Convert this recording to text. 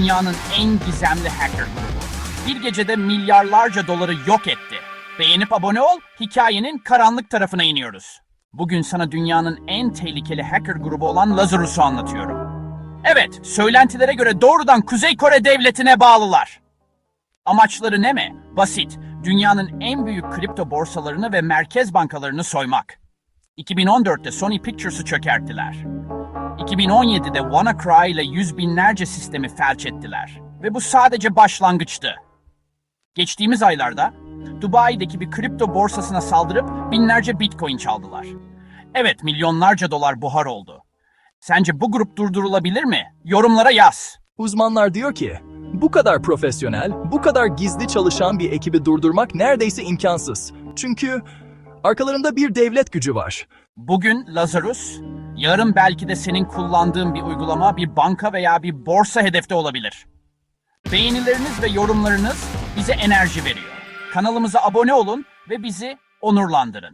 dünyanın en gizemli hacker grubu. Bir gecede milyarlarca doları yok etti. Beğenip abone ol, hikayenin karanlık tarafına iniyoruz. Bugün sana dünyanın en tehlikeli hacker grubu olan Lazarus'u anlatıyorum. Evet, söylentilere göre doğrudan Kuzey Kore devletine bağlılar. Amaçları ne mi? Basit. Dünyanın en büyük kripto borsalarını ve merkez bankalarını soymak. 2014'te Sony Pictures'ı çökerttiler. 2017'de WannaCry ile yüz binlerce sistemi felç ettiler. Ve bu sadece başlangıçtı. Geçtiğimiz aylarda Dubai'deki bir kripto borsasına saldırıp binlerce bitcoin çaldılar. Evet milyonlarca dolar buhar oldu. Sence bu grup durdurulabilir mi? Yorumlara yaz. Uzmanlar diyor ki, bu kadar profesyonel, bu kadar gizli çalışan bir ekibi durdurmak neredeyse imkansız. Çünkü arkalarında bir devlet gücü var. Bugün Lazarus, yarın belki de senin kullandığın bir uygulama, bir banka veya bir borsa hedefte olabilir. Beğenileriniz ve yorumlarınız bize enerji veriyor. Kanalımıza abone olun ve bizi onurlandırın.